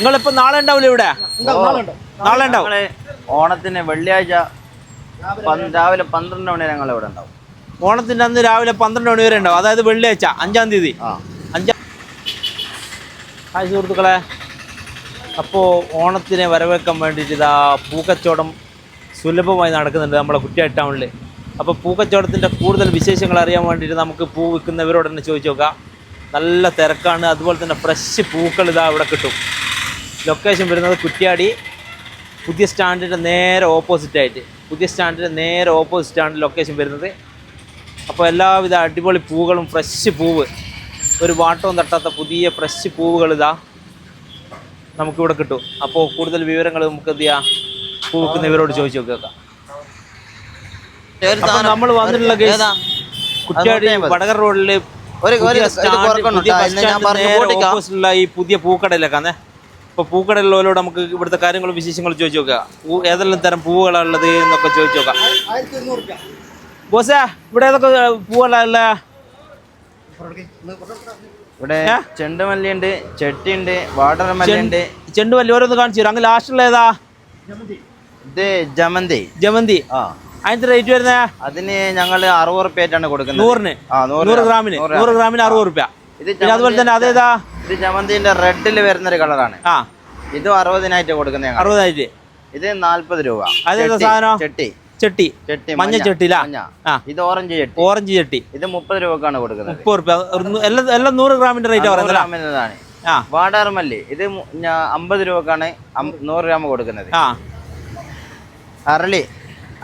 നിങ്ങളിപ്പോ നാളെ ഉണ്ടാവില്ല ഇവിടെ? നാളെ ഉണ്ടാവും. ഓണത്തിന് വെള്ളിയാഴ്ച രാവിലെ പന്ത്രണ്ട് മണി വരെ ഞങ്ങൾ ഇവിടെ ഉണ്ടാവും. ഓണത്തിന്റെ അന്ന് രാവിലെ പന്ത്രണ്ട് മണി വരെ ഉണ്ടാവും. അതായത് വെള്ളിയാഴ്ച അഞ്ചാം തീയതി. അഞ്ചാം ഹായ് സുഹൃത്തുക്കളെ. അപ്പോൾ ഓണത്തിനെ വരവേൽക്കാൻ വേണ്ടിയിട്ട് ഇതാ പൂക്കച്ചവടം സുലഭമായി നടക്കുന്നുണ്ട് നമ്മുടെ കുറ്റിയാടി ടൗണിൽ അപ്പോൾ പൂക്കച്ചവടത്തിന്റെ കൂടുതൽ വിശേഷങ്ങൾ അറിയാൻ വേണ്ടിയിട്ട് നമുക്ക് പൂ വിൽക്കുന്നവരോട് തന്നെ ചോദിച്ചു നോക്കാം. നല്ല തിരക്കാണ്. അതുപോലെ തന്നെ ഫ്രഷ് പൂക്കൾ ഇതാ ഇവിടെ കിട്ടും. ലൊക്കേഷൻ വരുന്നത് കുറ്റ്യാടി. പുതിയ സ്റ്റാൻഡിന്റെ നേരെ ഓപ്പോസിറ്റായിട്ട് പുതിയ സ്റ്റാൻഡിന്റെ നേരെ ഓപ്പോസിറ്റാണ് ലൊക്കേഷൻ വരുന്നത്. അപ്പോൾ എല്ലാവിധ അടിപൊളി പൂവുകളും ഫ്രഷ് പൂവ്. ഒരു വാട്ടവും തട്ടാത്ത പുതിയ ഫ്രഷ് പൂവുകൾ ഇതാ നമുക്കിവിടെ കിട്ടും. അപ്പോൾ കൂടുതൽ വിവരങ്ങൾ നമുക്ക് എന്ത് ചെയ്യാം? പൂ വിൽക്കുന്നവരോട് ചോദിച്ചു നോക്കാം നമ്മൾ വന്നിട്ടുള്ള? കുറ്റ്യാടി വടകർ റോഡിൽ ഒരു സ്റ്റാൻഡ്. ഓപ്പോസിറ്റുള്ള ഈ പുതിയ പൂക്കടയിലേക്കാണ് അപ്പോൾ പൂക്കടയിലോട് നമുക്ക് ഇവിടുത്തെ കാര്യങ്ങളും വിശേഷങ്ങളും ചോദിച്ചു നോക്കുക പൂ ഏതെല്ലാം തരം പൂവുകളാണ് ഉള്ളത് എന്നൊക്കെ ചോദിച്ചു നോക്കാം. ബോസേ ഇവിടെ ഏതൊക്കെ പൂവുകളല്ലേ ഇവിടെ ഏ? ചെണ്ടുമല്ലിയുണ്ട് ചെട്ടിയുണ്ട് ഉണ്ട് ചെണ്ടുമല്ലി ഓരോന്ന് കാണിച്ചു തരും. അങ്ങനെ ലാസ്റ്റുള്ള ഏതാ? ഇത് ജമന്തി. ജമന്തി. ആ. അതിന്റെ റേറ്റ് വരുന്ന? അതിന് ഞങ്ങൾ അറുപത് റുപ്യ ആയിട്ടാണ് കൊടുക്കുന്നത്. നൂറിന്. നൂറ് ഗ്രാമിന്. നൂറ് ഗ്രാമിന് അറുപത് റുപ്യ. ഇത് അതുപോലെ തന്നെ അതേതാ? ഇത് ജമന്തിന്റെ റെഡിൽ വരുന്നൊരു കളറാണ് ആ. ഇതും അറുപതിനായിട്ട് കൊടുക്കുന്ന ഞങ്ങൾ അറുപതായിട്ട് ഇത് നാല്പത് രൂപ. അതേതാ സാധനം? ചട്ടി. ചട്ടി. ചട്ടി മഞ്ഞ ചെട്ടിയിലാ? ഇത് ഓറഞ്ച് ചെട്ടി. ഓറഞ്ച് ചെട്ടി. ഇത് മുപ്പത് രൂപക്കാണ് കൊടുക്കുന്നത്. മുപ്പത് രൂപ എല്ലാം എല്ലാം നൂറ് ഗ്രാമിന്റെ റേറ്റ് പറയുന്നത് ഗ്രാമിന്റെതാണ് ആ. വാടാർമല്ലി ഇത് അമ്പത് രൂപക്കാണ് നൂറ് ഗ്രാം കൊടുക്കുന്നത്. ആ. അരളി.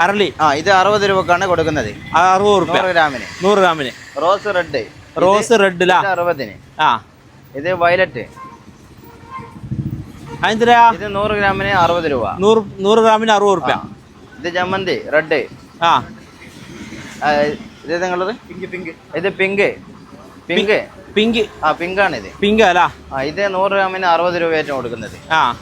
അരളി. ആ ഇത് അറുപത് രൂപക്കാണ് കൊടുക്കുന്നത്. അറുപത് നൂറ് ഗ്രാമിന്. നൂറ് ഗ്രാമിന്. Rose red. റോസ് റെഡ് അറുപതിന്. ആ. ഇത് വയലറ്റ്. അതിന്റെ ഇത് നൂറ് ഗ്രാമിന് അറുപത് രൂപ. നൂറ് നൂറ് ഗ്രാമിന് അറുപത് റുപ്യ. ഇത് ജമന്തി റെഡ്. ആ. ഇത് നിങ്ങളത്? ഇത് പിങ്ക്. പിങ്ക്. പിങ്ക്. ആ പിങ്ക് ആണ് ഇത് പിങ്ക് അല്ല. ആ ഇത് നൂറ് ഗ്രാമിന് അറുപത് രൂപയായിട്ട് കൊടുക്കുന്നത്. ആ.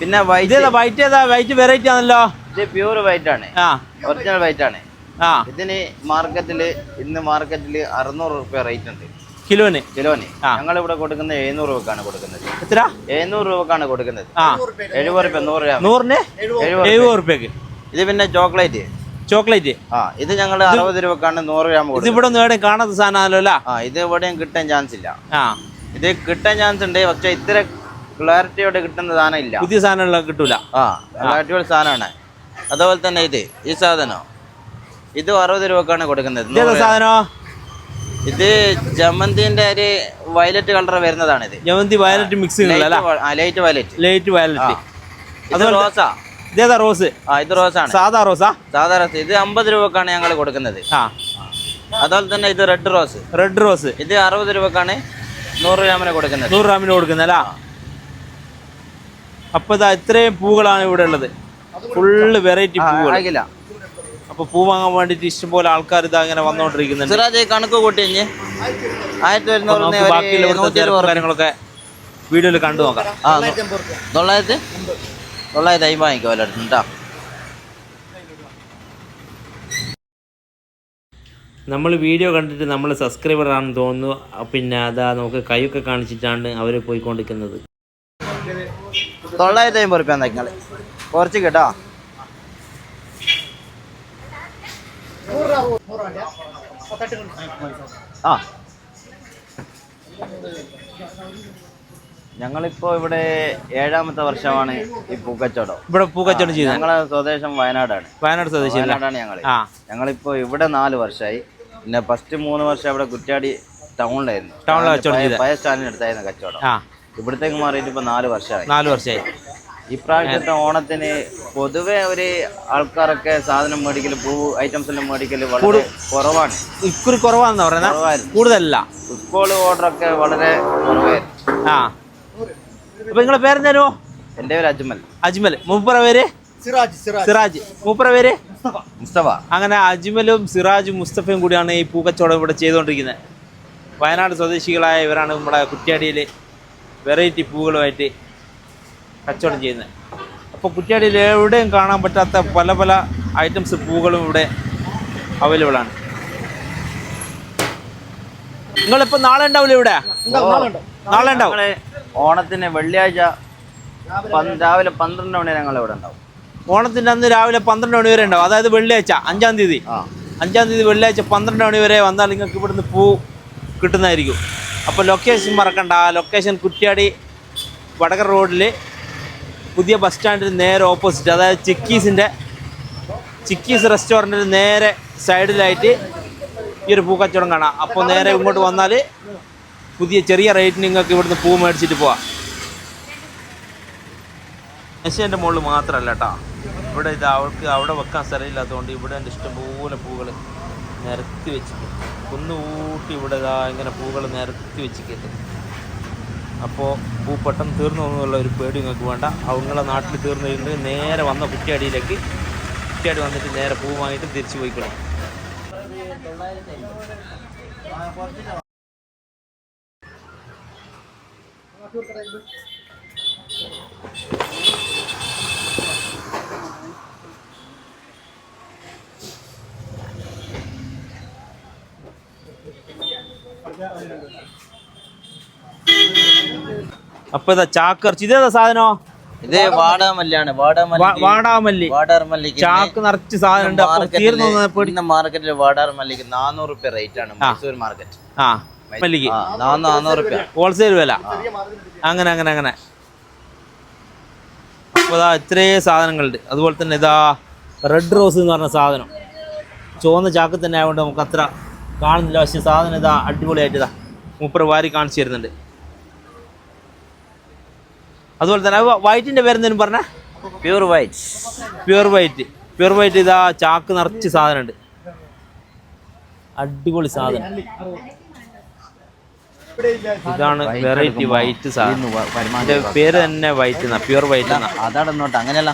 പിന്നെ വൈറ്റ്. വൈറ്റ് ഏതാ വൈറ്റ് വെറൈറ്റി ആണല്ലോ. ഇത് പ്യൂർ വൈറ്റ് ആണ്. ആ. ഒറിജിനൽ വൈറ്റ് ആണ്. ആ. ഇതിന് മാർക്കറ്റിൽ ഇന്ന് മാർക്കറ്റിൽ അറുന്നൂറ് റുപ്യ റേറ്റ് ഉണ്ട്. കിലോന്? കിലോന്. ഞങ്ങൾ ഇവിടെ കൊടുക്കുന്നത് എഴുന്നൂറ് രൂപക്കാണ് കൊടുക്കുന്നത്. എത്ര? എഴുന്നൂറ് രൂപക്കാണ് കൊടുക്കുന്നത്. ആ. എഴുപത് രൂപ നൂറ് രൂപ നൂറിന്? എഴുപത് രൂപയ്ക്ക് ഇത് പിന്നെ ചോക്ലേറ്റ്. ചോക്ലേറ്റ്? ആ ഇത് ഞങ്ങൾ അറുപത് രൂപക്കാണ് നൂറ് ഗ്രാം ഇത് ഇവിടെ ഒന്നും എവിടെയും കാണാത്ത സാധനമല്ലോ ആ ഇത് എവിടെയും കിട്ടാൻ ചാൻസ് ഇല്ല. ആ. ഇത് കിട്ടാൻ ചാൻസ് ഉണ്ട് പക്ഷെ ഇത്ര ക്ലാരിറ്റിയോടെ കിട്ടുന്ന സാധനം ഇല്ല. പുതിയ സാധനമുള്ള കിട്ടൂല. ആ അടിപൊളി സാധനമാണ്. അതുപോലെ തന്നെ ഇത് ഈ സാധനം. ഇത് അറുപത് രൂപക്കാണ് കൊടുക്കുന്നത് സാധനം? ഇത് ജമന്തിന്റെ ഒരു വയലറ്റ് കളർ വരുന്നതാണ് ഇത് ജമന്തി വയലറ്റ് മിക്സ് അല്ല? ലൈറ്റ് വയലറ്റ് ലൈറ്റ് വയലറ്റ് ഇത് റോസാ. ഇതേതാ റോസ്? ആ ഇത് റോസാണ്. സാധാ റോസാ? സാധാരണ ഇത് അമ്പത് രൂപക്കാണ് ഞങ്ങൾ കൊടുക്കുന്നത്. ആ. അതുപോലെ തന്നെ ഇത് റെഡ് റോസ് റെഡ് റോസ് ഇത് അറുപത് രൂപക്കാണ് നൂറ് ഗ്രാമിന് കൊടുക്കുന്നത്. നൂറ് ഗ്രാമിന് കൊടുക്കുന്നല്ല അപ്പൊ ഇതാ ഇത്രയും പൂക്കളാണ് ഇവിടെ ഉള്ളത്. ഫുള്ള് വെറൈറ്റി ആ, പൂകൾ ആകില്ല അപ്പൊ പൂ വാങ്ങാൻ വേണ്ടിട്ട് ഇഷ്ടംപോലെ ആൾക്കാർ ഇതാ ഇങ്ങനെ വന്നോണ്ടിരിക്കുന്നുണ്ട്. സിറാജ് കണക്ക് കൂട്ടി ആയിരത്തി ബാക്കിയുള്ള കാര്യങ്ങളൊക്കെ വീഡിയോയിൽ കണ്ടു നോക്കാം. ആ തൊള്ളായിരത്തി തൊള്ളായിരത്തി അമ്പത് വാങ്ങിക്കോ എല്ലായിടത്തും കേട്ടോ നമ്മൾ വീഡിയോ കണ്ടിട്ട് നമ്മൾ സബ്സ്ക്രൈബർ ആണെന്ന് തോന്നുന്നു. പിന്നെ അതാ നമുക്ക് കൈയൊക്കെ കാണിച്ചിട്ടാണ് അവർ പോയിക്കൊണ്ടിരിക്കുന്നത്. തൊള്ളായിരത്തി അമ്പത് റുപ്യ കുറച്ച് കേട്ടോ? ആ. ഞങ്ങളിപ്പോ ഇവിടെ ഏഴാമത്തെ വർഷമാണ് ഈ പൂക്കച്ചവടം. ഇവിടെ പൂക്കച്ചവടം ചെയ്യുന്നത്? ഞങ്ങളെ സ്വദേശം വയനാടാണ്. വയനാട് സ്വദേശി വയനാടാണ് ഞങ്ങൾ ഞങ്ങളിപ്പോ ഇവിടെ നാല് വർഷമായി പിന്നെ ഫസ്റ്റ് മൂന്ന് വർഷം ഇവിടെ കുറ്റ്യാടി ടൗണിലായിരുന്നു. ടൗണിലെ കച്ചവടം പഴയ- സ്റ്റാൻഡിനടുത്തായിരുന്നു കച്ചവടം. ഇവിടത്തേക്ക് മാറിയിട്ട് ഇപ്പൊ നാല് വർഷമായി നാല് വർഷമായി ഇപ്രാവശ്യത്തെ ഓണത്തിന് പൊതുവെ ഒരു ആൾക്കാരൊക്കെ സാധനം മേടിക്കൽ പൂ ഐറ്റംസ് എല്ലാം മേടിക്കൽ വളരെ കുറവാണ്. ഇക്കുറി കുറവാണെന്ന് പറയുന്നത് കൂടുതലല്ല. ഓർഡർ ഓർഡറൊക്കെ വളരെ കുറവായിരുന്നു. ആ. അപ്പൊ നിങ്ങളെ പേരെന്തേനോ എന്റെ പേര് അജ്മൽ. അജ്മൽ. മൂപ്പറ പേര്? സിറാജ് മൂപ്പറ പേര്? മുസ്തഫ. അങ്ങനെ അജ്മലും സിറാജും മുസ്തഫയും കൂടിയാണ് ഈ പൂക്കച്ചവടം ഇവിടെ ചെയ്തുകൊണ്ടിരിക്കുന്നത് വയനാട് സ്വദേശികളായ ഇവരാണ് നമ്മുടെ കുറ്റ്യാടിയിൽ വെറൈറ്റി പൂകളുമായിട്ട് കച്ചവടം ചെയ്യുന്നത് അപ്പോൾ കുറ്റിയാടിയിൽ എവിടെയും കാണാൻ പറ്റാത്ത പല പല ഐറ്റംസ് പൂക്കളും ഇവിടെ അവൈലബിൾ ആണ്. നിങ്ങളിപ്പോൾ നാളെ ഉണ്ടാവില്ല ഇവിടെ? നാളെ ഉണ്ടാവും. ഓണത്തിന് വെള്ളിയാഴ്ച രാവിലെ പന്ത്രണ്ട് മണി ഞങ്ങൾ ഇവിടെ ഉണ്ടാവും. ഓണത്തിന്റെ അന്ന് രാവിലെ പന്ത്രണ്ട് മണി വരെ ഉണ്ടാവും. അതായത് വെള്ളിയാഴ്ച അഞ്ചാം തീയതി. ആ. അഞ്ചാം തീയതി വെള്ളിയാഴ്ച പന്ത്രണ്ട് മണി വരെ വന്നാൽ നിങ്ങൾക്ക് ഇവിടുന്ന് പൂ കിട്ടുന്നതായിരിക്കും. അപ്പോൾ ലൊക്കേഷൻ മറക്കണ്ട. ലൊക്കേഷൻ കുറ്റ്യാടി വടകർ റോഡിൽ പുതിയ ബസ് സ്റ്റാൻഡിന് നേരെ ഓപ്പോസിറ്റ് അതായത് ചിക്കീസിന്റെ ചിക്കീസ് റെസ്റ്റോറന്റിന് നേരെ സൈഡിലായിട്ട് ഈ ഒരു പൂക്കച്ചവടം കാണാം. അപ്പോൾ നേരെ ഇങ്ങോട്ട് വന്നാൽ പുതിയ ചെറിയ റേറ്റിന് നിങ്ങൾക്ക് ഇവിടുന്ന് പൂ മേടിച്ചിട്ട് പോവാം. മെഷീന്റെ മുകളിൽ മാത്രമല്ല കേട്ടോ ഇവിടെ ഇത് അവൾക്ക് അവിടെ വെക്കാൻ സ്ഥലമില്ലാത്തതുകൊണ്ട് ഇവിടെ എന്റെ ഇഷ്ടംപോലെ പൂകൾ നിരത്തി വെച്ചിട്ട് കുന്നുകൂട്ടി ഇവിടെ ഇങ്ങനെ പൂകൾ നിരത്തി വെച്ചിട്ടുണ്ട്. അപ്പോൾ പൂ പെട്ടെന്ന് തീർന്നു എന്നുള്ള ഒരു പേടി നിങ്ങൾക്ക് വേണ്ട. അവങ്ങളെ നാട്ടിൽ തീർന്നു കഴിഞ്ഞിട്ട് നേരെ വന്ന കുറ്റിയാടിയിലേക്ക് കുറ്റിയാടി വന്നിട്ട് നേരെ പൂ വാങ്ങിയിട്ട് തിരിച്ചു പോയിക്കണം അപ്പോൾ ഇതാ ചാക്കർച്ചി ഇതേതാ സാധനോ? ഇത് വാടാമല്ലിയാണ് വാടാമല്ലി. വാടാർമല്ലി വാടാമല്ലി. ചാക്ക് നിറച്ച് സാധനം ഉണ്ട് മാർക്കറ്റിൽ വാടാർമല്ലിക്ക് നാനൂറ് റുപ്യ റേറ്റ് ആണ് മൈസൂർ മാർക്കറ്റ്. ആ മല്ലിക്ക്. നാനൂറ് റുപ്യ ഹോൾസെയിൽ വില. അങ്ങനെ അങ്ങനെ അങ്ങനെ. അപ്പോൾ ഇതാ ഇത്രേ സാധനങ്ങളുണ്ട്. അതുപോലെ തന്നെ ഇതാ റെഡ് റോസ് എന്ന് പറഞ്ഞ സാധനം. ചുവന്ന ചാക്ക് തന്നെ ആയതുകൊണ്ട് നമുക്ക് അത്ര കാണുന്നില്ല. പക്ഷെ സാധനം ഇതാ അടിപൊളിയായിട്ട് ഇതാ മൂപ്പർ വാരി കാണിച്ചു തരുന്നുണ്ട്. അതുപോലെ തന്നെ വൈറ്റിന്റെ പേരെന്തേലും പറഞ്ഞ? Pure white pure white pure white ഇതാ ചാക്ക് നിറച്ച് സാധനമുണ്ട് അടിപൊളി സാധനം. ഇതാണ് വെറൈറ്റി വൈറ്റ് സാധനം പേര് തന്നെ വൈറ്റ് എന്നാ പ്യൂർ വൈറ്റ് എന്നാ. അതാണ് അങ്ങനെയല്ല.